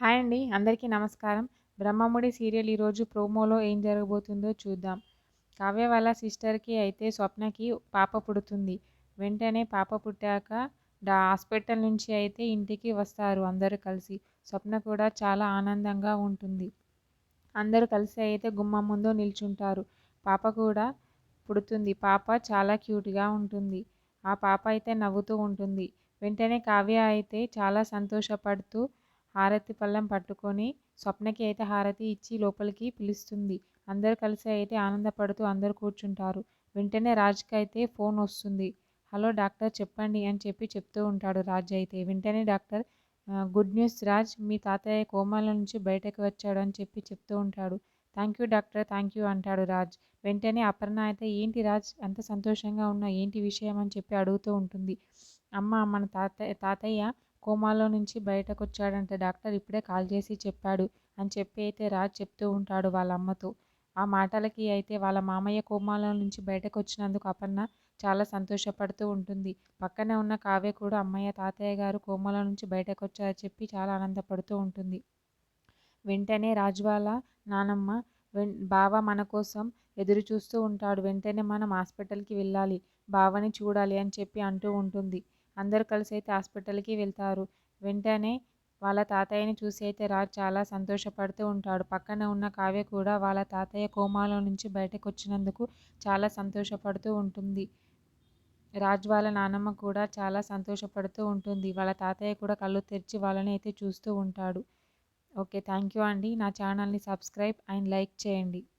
Hi అండి అందరికీ నమస్కారం. బ్రహ్మముడి సీరియల్ ఈరోజు ప్రోమోలో ఏం జరగబోతుందో చూద్దాం. కావ్య వాళ్ళ సిస్టర్కి అయితే స్వప్నకి పాప పుడుతుంది. వెంటనే పాప పుట్టాక డా హాస్పిటల్ నుంచి అయితే ఇంటికి వస్తారు అందరూ కలిసి. స్వప్న కూడా చాలా ఆనందంగా ఉంటుంది. అందరూ కలిసి అయితే గుమ్మం ముందు నిల్చుంటారు. పాప కూడా పుడుతుంది. పాప చాలా క్యూట్గా ఉంటుంది. ఆ పాప అయితే నవ్వుతూ ఉంటుంది. వెంటనే కావ్య అయితే చాలా సంతోషపడుతూ హారతి పళ్ళెం పట్టుకొని స్వప్నకి అయితే హారతి ఇచ్చి లోపలికి పిలుస్తుంది. అందరూ కలిసి అయితే ఆనందపడుతూ అందరూ కూర్చుంటారు. వెంటనే రాజ్కి అయితే ఫోన్ వస్తుంది. హలో డాక్టర్ చెప్పండి అని చెప్పి చెప్తూ ఉంటాడు రాజ్ అయితే. వెంటనే డాక్టర్ గుడ్ న్యూస్ రాజ్ మీ తాతయ్య కోమాల నుంచి బయటకు వచ్చాడు అని చెప్పి చెప్తూ ఉంటాడు. Thank you doctor thank you అంటాడు రాజ్. వెంటనే అపర్ణ అయితే ఏంటి రాజ్ అంత సంతోషంగా ఉన్నా ఏంటి విషయం అని చెప్పి అడుగుతూ ఉంటుంది. అమ్మ మన తాతయ్య తాతయ్య కోమాలో నుంచి బయటకు వచ్చాడంట డాక్టర్. ఇప్పుడే కాల్ చేసి చెప్పాడు. అని చెప్పి అయితే రాజ్ చెప్తూ ఉంటాడు వాళ్ళ అమ్మతో ఆ మాటలకి అయితే వాళ్ళ మామయ్య కోమాలో నుంచి బయటకు వచ్చినందుకు అపర్ణ చాలా సంతోషపడుతూ ఉంటుంది. పక్కనే ఉన్న కావ్య కూడా అమ్మయ్య తాతయ్య గారు కోమాలో నుంచి బయటకు వచ్చారని చెప్పి చాలా ఆనందపడుతూ ఉంటుంది. వెంటనే రాజు నానమ్మ వెన్ బావ మన కోసం ఎదురు చూస్తూ ఉంటాడు. వెంటనే మనం హాస్పిటల్కి వెళ్ళాలి. బావని చూడాలి అని చెప్పి అంటూ ఉంటుంది. అందరూ కలిసి అయితే హాస్పిటల్కి వెళ్తారు. వెంటనే వాళ్ళ తాతయ్యని చూసి అయితే రాజ్ చాలా సంతోషపడుతూ ఉంటాడు. పక్కన ఉన్న కావ్య కూడా వాళ్ళ తాతయ్య కోమాలో నుంచి బయటకు వచ్చినందుకు చాలా సంతోషపడుతూ ఉంటుంది. రాజ్ వాళ్ళ నానమ్మ కూడా చాలా సంతోషపడుతూ ఉంటుంది. వాళ్ళ తాతయ్య కూడా కళ్ళు తెరిచి వాళ్ళని అయితే చూస్తూ ఉంటాడు. ఓకే థ్యాంక్ యూ అండి. నా ఛానల్ని సబ్స్క్రైబ్ అండ్ లైక్ చేయండి.